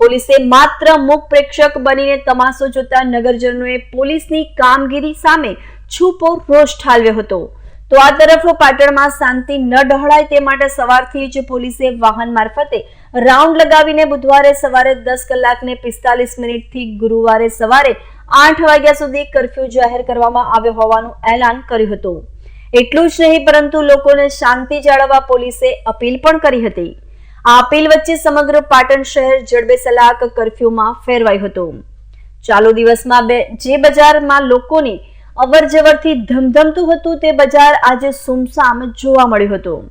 પોલીસે માત્ર મુખ પ્રેક્ષક બનીને તમાસો જોતા નગરજનોએ પોલીસની કામગીરી સામે છૂપો રોષ ઠાલવ્યો હતો. તો આ તરફ પાટણમાં શાંતિ ન ડહોળાય તે માટે સવારથી જ પોલીસે વાહન મારફતે રાઉન્ડ લગાવીને બુધવારે સવારે દસ કલાકને પિસ્તાલીસ મિનિટથી ગુરુવારે સવારે આઠ વાગ્યા સુધી કર્ફ્યુ જાહેર કરવામાં આવ્યો હોવાનું એલાન કર્યું હતું. એટલું જ નહીં, પરંતુ લોકોને શાંતિ જાળવવા પોલીસે અપીલ પણ કરી હતી. આ વચ્ચે સમગ્ર પાટણ શહેર જડબે સલાક કરફ્યુમાં ફેરવાયું હતું. ચાલુ દિવસમાં બે જે બજારમાં લોકોની અવર જવરથી ધમધમતું હતું તે બજાર આજે સુમસામ જોવા મળ્યું હતું.